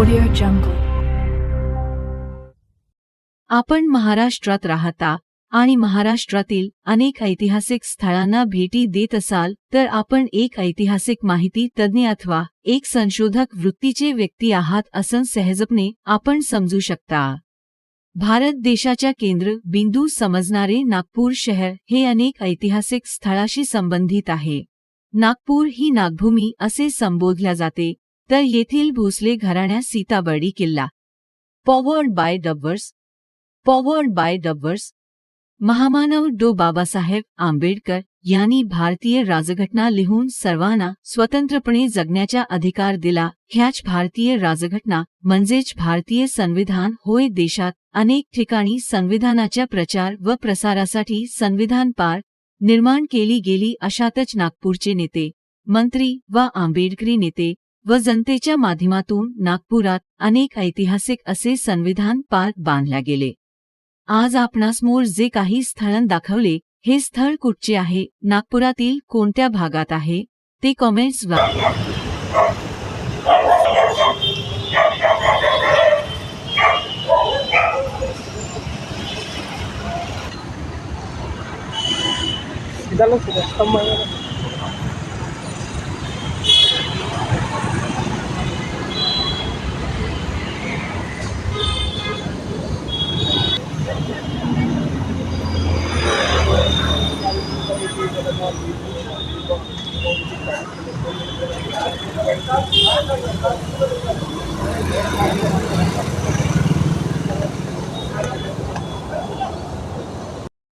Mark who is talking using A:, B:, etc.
A: Audio जंगल आपण महाराष्ट्रात राहता आणि महाराष्ट्रातील अनेक ऐतिहासिक स्थळांना भेटी देत असाल तर आपण एक ऐतिहासिक माहिती तज्ज्ञ अथवा एक संशोधक वृत्तीचे व्यक्ती आहात असं सहजपणे आपण समजू शकता. भारत देशाच्या केंद्र बिंदू समजणारे नागपूर शहर हे अनेक ऐतिहासिक स्थळाशी संबंधित आहे. नागपूर ही नागभूमी असे संबोधल्या जाते तर येथील भोसले घराण्यास सीताबर्डी किल्ला. Powered by dubbers powered by dubbers महामानव डो बाबासाहेब आंबेडकर यांनी भारतीय राजघटना लिहून सर्वांना स्वतंत्रपणे जगण्याचा अधिकार दिला. ह्याच भारतीय राजघटना म्हणजेच भारतीय संविधान होय देशात अनेक ठिकाणी संविधानाच्या प्रचार व प्रसारासाठी संविधान पार निर्माण केली गेली अशातच नागपूरचे नेते मंत्री व आंबेडकरी नेते व जनतेच्या माध्यमातून नागपुरात अनेक ऐतिहासिक असे संविधान पार बांधल्या गेले. आज आपणासमोर जे काही स्थळं दाखवले हे स्थळ कुठचे आहे नागपुरातील कोणत्या भागात आहे ते कॉमेंट्स
B: Dale, ありがとうございます。